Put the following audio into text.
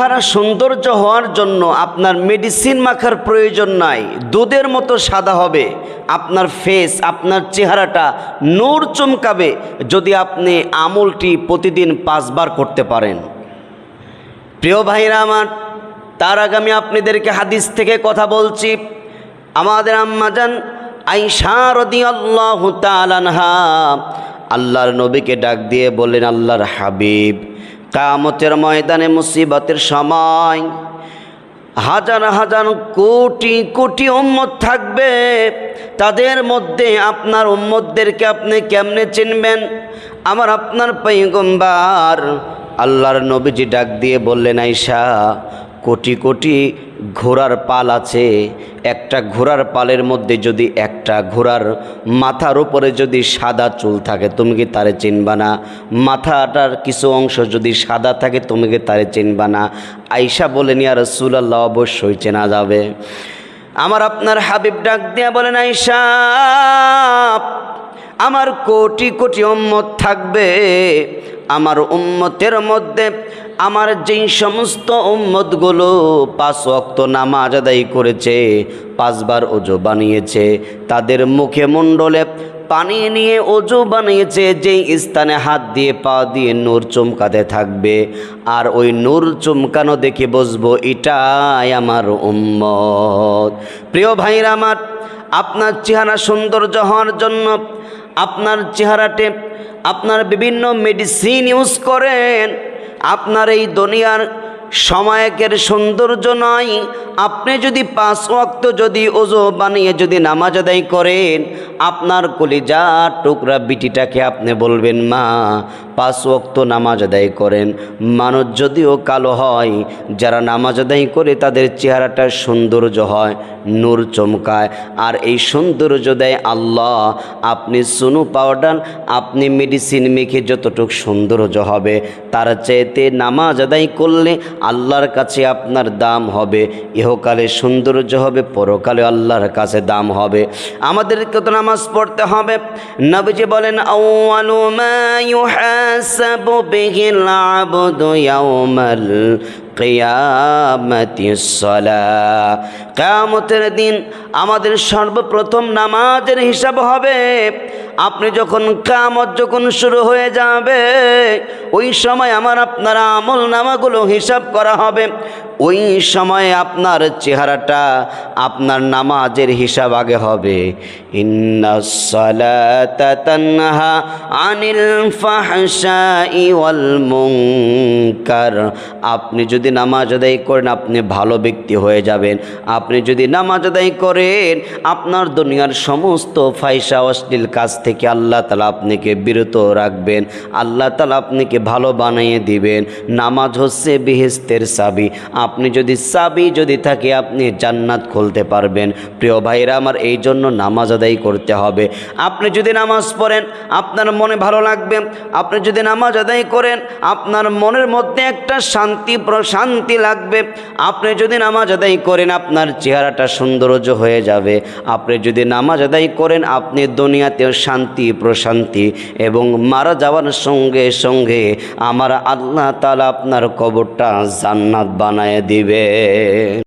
চেহারা সৌন্দর্য হওয়ার জন্য আপনার মেডিসিন মাখার প্রয়োজন নাই। দুধের মতো সাদা হবে। আপনার ফেস আপনার চেহারাটা নূর চমকাবে যদি আপনি আমলটি প্রতিদিন পাঁচবার করতে পারেন। প্রিয় ভাইরা আমার, তার আগামী আপনাদেরকে হাদিস থেকে কথা বলছি। আমাদের আম্মাজান রদি আল্লাহ আল্লাহর নবীকে ডাক দিয়ে বললেন, আল্লাহর হাবিব কামতের ময়দানে মুসিবতের সময় হাজার হাজার কোটি কোটি উম্মত থাকবে। তাদের মধ্যে আপনার উম্মতদেরকে আপনি কেমনে চিনবেন? আমার আপনার পৈগম্বার আল্লাহর নবীজি ডাক দিয়ে বললেন আইসা কোটি কোটি ঘোড়ার পাল আছে, একটা ঘোড়ার পালের মধ্যে যদি একটা ঘোড়ার মাথার উপরে যদি সাদা চুল থাকে, তুমি কি তারে চিনবা না? মাথাটার কিছু অংশ যদি সাদা থাকে, তুমি কি তারে চিনবা না? আইসা বলেন, ইয়া রসুলাল্লাহ, অবশ্যই চেনা যাবে। আমার আপনার হাবিব ডাক দিয়া বলেন আইসা আমার কোটি কোটি উম্মত থাকবে। আমার উম্মতের মধ্যে আমার যেই সমস্ত উম্মতগুলো পাঁচ অক্ত নামাজ আদায় করেছে, পাঁচবার ওজো বানিয়েছে, তাদের মুখে মণ্ডলে পানি নিয়ে অজু বানিয়েছে, যেই স্থানে হাত দিয়ে পা দিয়ে নূর চমকাতে থাকবে। আর ওই নূর চমকানো দেখে বসবো এটাই আমার উম্মত। প্রিয় ভাইরা আমার, আপনার চেহারা সৌন্দর্য হওয়ার জন্য আপনার চেহারাতে আপনার বিভিন্ন মেডিসিন ইউজ করেন আপনার এই দুনিয়ার সময়কের সৌন্দর্য নয় আপনি যদি পাঁচ ওয়াক্ত যদি ওজো বানিয়ে যদি নামাজ আদায় করেন, আপনার কলিজা টুকরা বিটিটাকে আপনি বলবেন, মা, পাঁচ ওয়াক্ত নামাজ আদায় করেন। মানুষ যদিও কালো হয়, যারা নামাজ আদায় করে তাদের চেহারাটা সৌন্দর্য হয়, নূর চমকায়। আর এই সৌন্দর্য দেয় আল্লাহ। আপনি সুনু পাউডার, আপনি মেডিসিন মেখে যতটুক সৌন্দর্য হবে, তার চাইতে নামাজ আদায় করলে আল্লাহর কাছে আপনার দাম হবে, ইহকালে সৌন্দর্য হবে, পরকালে আল্লাহর কাছে দাম হবে। আমাদের কত নামাজ পড়তে হবে। নবীজি বলেন কিয়ামতের দিন আমাদের সর্বপ্রথম নামাজের হিসাব হবে। আপনি যখন কামত যখন শুরু হয়ে যাবে, ওই সময় আমার আপনার আমল নামাগুলো হিসাব করা হবে। ওই সময় আপনার চেহারাটা আপনার নামাজের হিসাব আগে হবে। আনিল আপনি যদি নামাজ আদায় করেন, আপনি ভালো ব্যক্তি হয়ে যাবেন। আপনি যদি নামাজ আদায় করেন, আপনার দুনিয়ার সমস্ত ফাইসা অশ্লীল কাজ থেকে আল্লাহ তালা আপনাকে বিরত রাখবেন, আল্লাহ তালা আপনাকে ভালো বানিয়ে দিবেন। নামাজ হচ্ছে বিহেস্তের সাবি আপনি যদি সাবি যদি থাকে, আপনি জান্নাত খুলতে পারবেন। প্রিয় ভাইরা আমার এই জন্য নামাজ আদায় করতে হবে। আপনি যদি নামাজ পড়েন, আপনার মনে ভালো লাগবে। আপনি যদি নামাজ আদায় করেন, আপনার মনের মধ্যে একটা শান্তি, প্রশান্তি লাগবে। আপনি যদি নামাজ আদায় করেন, আপনার চেহারাটা সৌন্দর্য হয়ে যাবে। আপনি যদি নামাজ আদায় করেন, আপনি দুনিয়াতেও শান্তি, প্রশান্তি এবং মারা যাওয়ার সঙ্গে সঙ্গে আমার আল্লাহ তালা আপনার কবরটা জান্নাত বানায় দিবে।